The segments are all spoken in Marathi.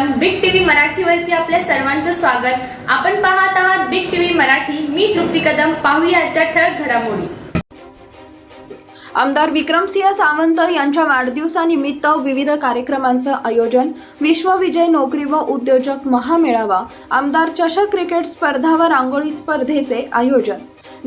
मराठीवरती आपल्या सर्वांचं स्वागत. आपण पाहत आहात बिग टीव्ही मराठी. मी तृप्ती कदम. पाहूया आजच्या ठळक घडामोडी. आमदार विक्रमसिंह सावंत यांच्या वाढदिवसानिमित्त विविध कार्यक्रमांचं आयोजन विश्वविजय नोकरी व उद्योजक महामेळावा आमदार चषक क्रिकेट स्पर्धा व रांगोळी स्पर्धेचे आयोजन.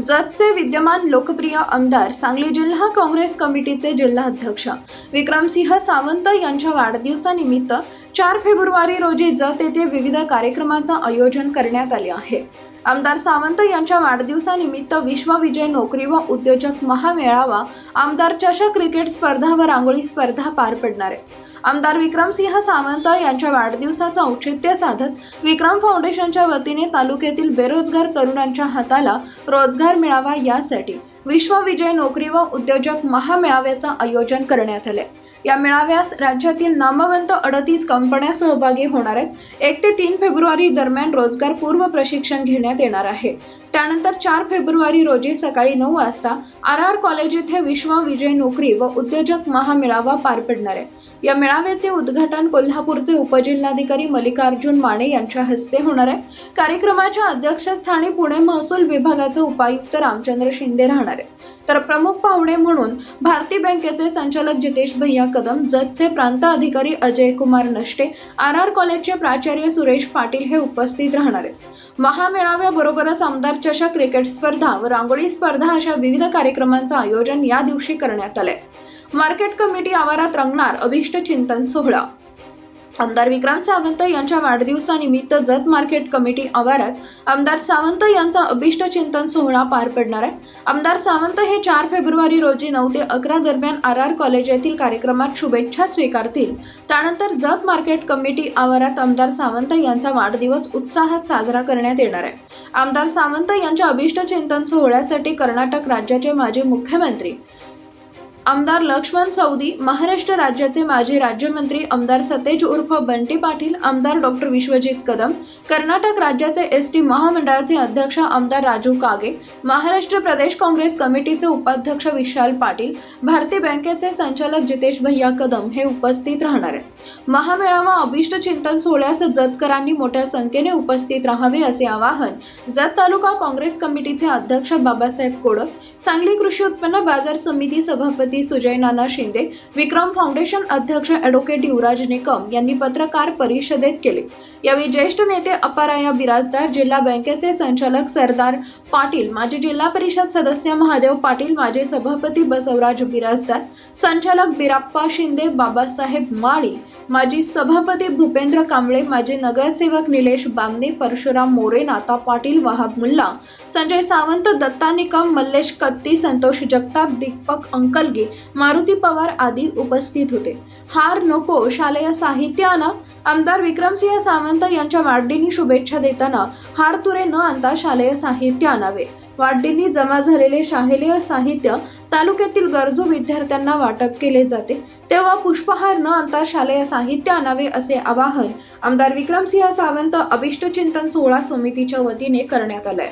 जतचे विद्यमान लोकप्रिय आमदार सांगली जिल्हा काँग्रेस कमिटीचे जिल्हाध्यक्ष विक्रमसिंह सावंत यांच्या वाढदिवसानिमित्त चार फेब्रुवारी रोजी जत येथे विविध कार्यक्रमाचं आयोजन करण्यात आले आहे. आमदार सावंत यांच्या वाढदिवसानिमित्त विश्वविजय नोकरी व उद्योजक महामेळावा आमदार चषक क्रिकेट स्पर्धा व रांगोळी स्पर्धा पार पडणार आहे. आमदार विक्रमसिंह सावंत यांच्या वाढदिवसाचं औचित्य साधत विक्रम फाउंडेशनच्या वतीने तालुक्यातील बेरोजगार तरुणांच्या हाताला रोजगार मिळावा यासाठी विश्वविजय नोकरी व उद्योजक महामेळाव्याचं आयोजन करण्यात आले या मेळाव्यास राज्यातील नामवंत अडतीस कंपन्या सहभागी होणार आहेत. एक ते तीन फेब्रुवारी दरम्यान रोजगार पूर्व प्रशिक्षण घेण्यात येणार आहे. त्यानंतर चार फेब्रुवारी रोजी सकाळी नऊ वाजता आर आर कॉलेज येथे विश्व विजय नोकरी व उद्योजक महामेळावा पार पडणार आहे. या मेळाव्याचे उद्घाटन कोल्हापूरचे उपजिल्हाधिकारी मल्लिकार्जुन माने यांच्या हस्ते होणार आहे. कार्यक्रमाच्या अध्यक्षस्थानी पुणे महसूल विभागाचे उपायुक्त रामचंद्र शिंदे राहणार आहे. तर प्रमुख पाहुणे म्हणून भारती बँकेचे संचालक जितेश भैया कदम जतचे प्रांत अधिकारी अजय कुमार नष्टे आर आर कॉलेजचे प्राचार्य सुरेश पाटील हे उपस्थित राहणार आहेत. महामेळाव्याबरोबरच आमदार चषक क्रिकेट स्पर्धा व रांगोळी स्पर्धा अशा विविध कार्यक्रमांचं आयोजन या दिवशी करण्यात आलंय. मार्केट कमिटी आवारात रंगणार अभिष्ट चिंतन सोहळा. आमदार विक्रांत सावंत यांच्या वाढदिवसानिमित्त जत मार्केट कमिटी आवारात आमदार सावंत यांचा अभिष्ट चिंतन सोहळा पार पडणार आहे. आमदार सावंत हे चार फेब्रुवारी रोजी नऊ ते अकरा दरम्यान आर आर कॉलेज येथील कार्यक्रमात शुभेच्छा स्वीकारतील. त्यानंतर जत मार्केट कमिटी आवारात आमदार सावंत यांचा वाढदिवस उत्साहात साजरा करण्यात येणार आहे. आमदार सावंत यांच्या अभिष्ट चिंतन सोहळ्यासाठी कर्नाटक राज्याचे माजी मुख्यमंत्री आमदार लक्ष्मण सौदी महाराष्ट्र राज्याचे माजी राज्यमंत्री आमदार सतेज उर्फ बंटी पाटील आमदार डॉक्टर विश्वजित कदम कर्नाटक राज्याचे एस टी महामंडळाचे अध्यक्ष आमदार राजू कागे महाराष्ट्र प्रदेश काँग्रेस कमिटीचे उपाध्यक्ष विशाल पाटील भारतीय बँकेचे संचालक जितेश भैया कदम हे उपस्थित राहणार आहेत. महामेळावा अभिष्ट चिंतन सोहळ्यास जतकरांनी मोठ्या संख्येने उपस्थित राहावे असे आवाहन जत तालुका काँग्रेस कमिटीचे अध्यक्ष बाबासाहेब कोडक सांगली कृषी उत्पन्न बाजार समिती सभापती सुजय नाना शिंदे विक्रम फाउंडेशन अध्यक्ष ॲडव्होकेट युवराज निकम यांनी पत्रकार परिषदेत केले. यावेळी ज्येष्ठ नेते अपाराया बिराजदार जिल्हा बँकेचे संचालक सरदार पाटील माजी जिल्हा परिषद सदस्य महादेव पाटील माजी सभापती बसवराज बिराजदार संचालक बिराप्पा शिंदे बाबासाहेब माळी माजी सभापती भूपेंद्र कांबळे माजी नगरसेवक निलेश बांगणे परशुराम मोरे नाता पाटील वाहब मुल्ला संजय सावंत दत्ता निकम मल्लेश कत्ती संतोष जगताप दीपक अंकलगे मारुती पवार आदी उपस्थित होते. हार नको शालेय साहित्यानं. आमदार विक्रमसिंह सावंत यांच्या वाढदिनी शुभेच्छा देताना हार तुरे न आणता शालेय साहित्य आणावे. वाढदिनी जमा झालेले शालेय साहित्य तालुक्यातील गरजू विद्यार्थ्यांना वाटप केले जाते. तेव्हा पुष्पहार न आणता शालेय साहित्य आणावे असे आवाहन आमदार विक्रमसिंह सावंत अभिष्ट चिंतन सोहळा समितीच्या वतीने करण्यात आलंय.